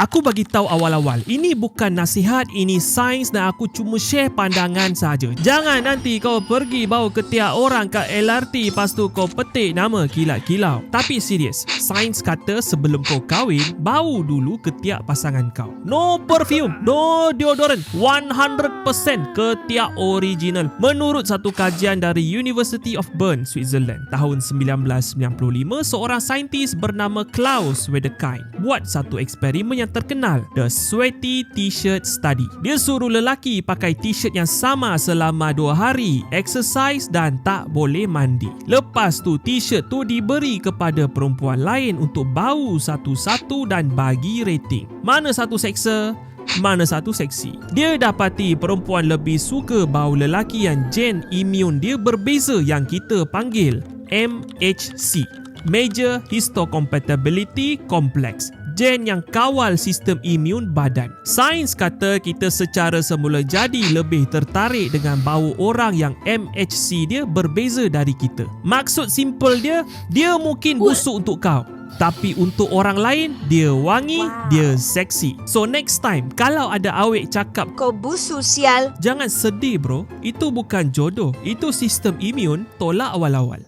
Aku bagi tahu awal-awal, ini bukan nasihat, ini sains dan aku cuma share pandangan saja. Jangan nanti kau pergi bawa ketiak orang kat LRT lepas tu kau petik nama kilat-kilau. Tapi serius, sains kata sebelum kau kahwin, bau dulu ketiak pasangan kau. No perfume, no deodorant, 100% ketiak original. Menurut satu kajian dari University of Bern, Switzerland, tahun 1995, seorang saintis bernama Klaus Wedekind buat satu eksperimen yang terkenal, The Sweaty T-shirt Study. Dia suruh lelaki pakai t-shirt yang sama selama dua hari, exercise dan tak boleh mandi. Lepas tu t-shirt tu diberi kepada perempuan lain untuk bau satu-satu dan bagi rating. Mana satu seksa? Mana satu seksi Dia dapati perempuan lebih suka bau lelaki yang gen imun dia berbeza yang kita panggil MHC Major Histocompatibility Complex gen yang kawal sistem imun badan. Sains kata kita secara semula jadi lebih tertarik dengan bau orang yang MHC dia berbeza dari kita. Maksud simple dia, dia mungkin busuk untuk kau. Tapi untuk orang lain, dia wangi, Wow. dia seksi. So next time, kalau ada awek cakap Kau busuk sial. Jangan sedih bro, itu bukan jodoh, itu sistem imun tolak awal-awal.